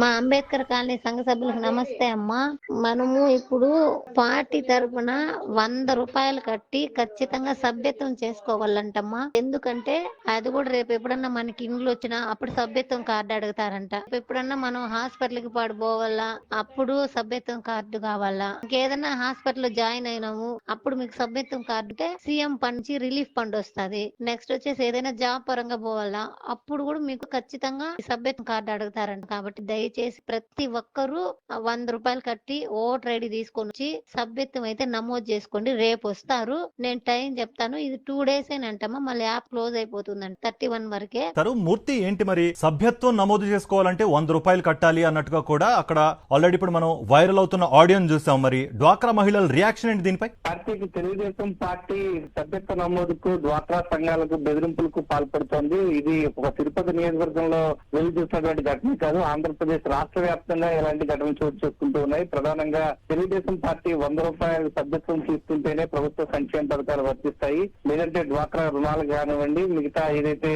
మా అంబేద్కర్ కాలనీ సంఘ సభ్యులకు నమస్తే అమ్మా. మనము ఇప్పుడు పార్టీ తరపున వంద రూపాయలు కట్టి ఖచ్చితంగా సభ్యత్వం చేసుకోవాలంటమ్మా. ఎందుకంటే అది కూడా రేపు ఎప్పుడన్నా మనకి ఇండ్లు వచ్చినా అప్పుడు సభ్యత్వం కార్డు అడుగుతారంట. ఎప్పుడన్నా మనం హాస్పిటల్కి పడిపోవాలా? అప్పుడు సభ్యత్వం కార్డు కావాలా? ఇంకేదన్నా హాస్పిటల్ జాయిన్ అయినాము అప్పుడు మీకు సభ్యత్వం కార్డు అంటే సీఎం ఫండ్ రిలీఫ్ ఫండ్ వస్తది. నెక్స్ట్ వచ్చేసి ఏదైనా జాబ్ పరంగా పోవాలా? అప్పుడు కూడా మీకు ఖచ్చితంగా సభ్యత్వం కార్డు అడుగుతారంట. కాబట్టి దయచేసి ప్రతి ఒక్కరూ వంద రూపాయలు కట్టి ఓటర్ ఐడి తీసుకొని వచ్చి సభ్యత్వం అయితే నమోదు చేసుకోండి. రేపు వస్తారు. నేను టైం చెప్తాను. ఇది టూ డేస్ అంటమ్మా మళ్ళీ యాప్ క్లోజ్ అయిపోతుందండి థర్టీ వన్ వరకే. తరు మూర్తి ఏంటి మరి? సభ్యత్వం నమోదు చేసుకోవాలంటే వంద రూపాయలు కట్టాలి అన్నట్టుగా కూడా అక్కడ ఆల్రెడీ ఇప్పుడు మనం వైరల్ అవుతున్న ఆడియో చూసాం మరి. డ్వాక్రా మహిళల రియాక్షన్ ఏంటి దీనిపై? పార్టీకి తెలుగుదేశం పార్టీ సభ్యత్వ నమోదుకు డ్వాక్రా సంఘాలకు బెదిరింపులకు పాల్పడుతోంది. ఇది ఒక తిరుపతి నియోజకవర్గంలో వెళ్ళి చూసినటువంటి ఘటన కాదు. ఆంధ్రప్రదేశ్ రాష్ట్ర వ్యాప్తంగా ఇలాంటి ఘటనలు చోటు చేసుకుంటూ ఉన్నాయి. ప్రధానంగా తెలుగుదేశం పార్టీ వంద రూపాయల సభ్యత్వం తీసుకుంటేనే ప్రభుత్వ సంక్షేమ పథకాలు వర్తిస్తాయి. లేదంటే డ్వాక్రా రుణాలు కానివ్వండి మిగతా ఏదైతే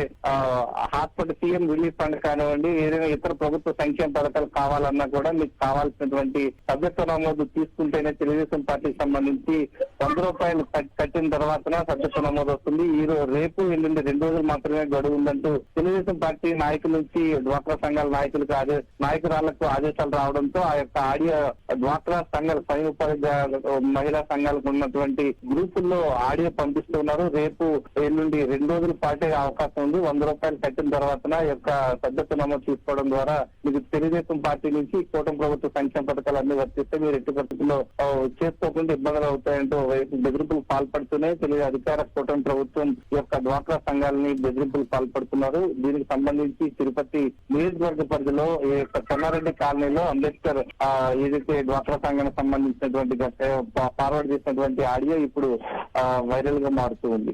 హాస్పిటల్ సీఎం రిలీఫ్ ఫండ్ కానివ్వండి ఏదైనా ఇతర ప్రభుత్వ సంక్షేమ పథకాలు కావాలన్నా కూడా మీకు కావాల్సినటువంటి సభ్యత్వ నమోదు తీసుకుంటేనే తెలుగుదేశం పార్టీకి సంబంధించి వంద రూపాయలు కట్టిన తర్వాత సభ్యత్వ నమోదు వస్తుంది. ఈ రోజు రేపు ఎల్లుండి రెండు రోజులు మాత్రమే గడువు ఉందంటూ తెలుగుదేశం పార్టీ నాయకుల నుంచి డ్వాక్రా సంఘాల నాయకులకు ఆదే నాయకురాలకు ఆదేశాలు రావడంతో ఆ యొక్క ఆడియో డ్వాక్రా సంఘాల స్వయం ఉపాధి మహిళా సంఘాలకు ఉన్నటువంటి గ్రూపుల్లో ఆడియో పంపిస్తున్నారు. రేపు ఎల్లుండి రెండు రోజుల పాటే అవకాశం ఉంది. వంద రూపాయలు కట్టిన తర్వాత ఈ యొక్క సభ్యత్వ నమోదు తీసుకోవడం ద్వారా మీకు తెలుగుదేశం పార్టీ నుంచి కూటమి ప్రభుత్వ సంక్షేమ పథకాలు అన్ని వర్తిస్తే మీరు ఎట్టి పరిస్థితుల్లో చేసుకోకుండా ఇబ్బందులు అవుతాయంటూ బెదిరింపులు పాల్పడుతున్నాయి. తెలుగు అధికార కూటమి ప్రభుత్వం యొక్క డ్వాక్రా సంఘాలని బెదిరింపులు పాల్పడుతున్నారు. దీనికి సంబంధించి తిరుపతి నియోజకవర్గ పరిధిలో ఈ యొక్క చెన్నారెడ్డి కాలనీలో అంబేద్కర్ ఏదైతే డ్వాక్రా సంఘానికి సంబంధించినటువంటి ఫార్వర్డ్ చేసినటువంటి ఆడియో ఇప్పుడు వైరల్గా మారుతూ ఉంది.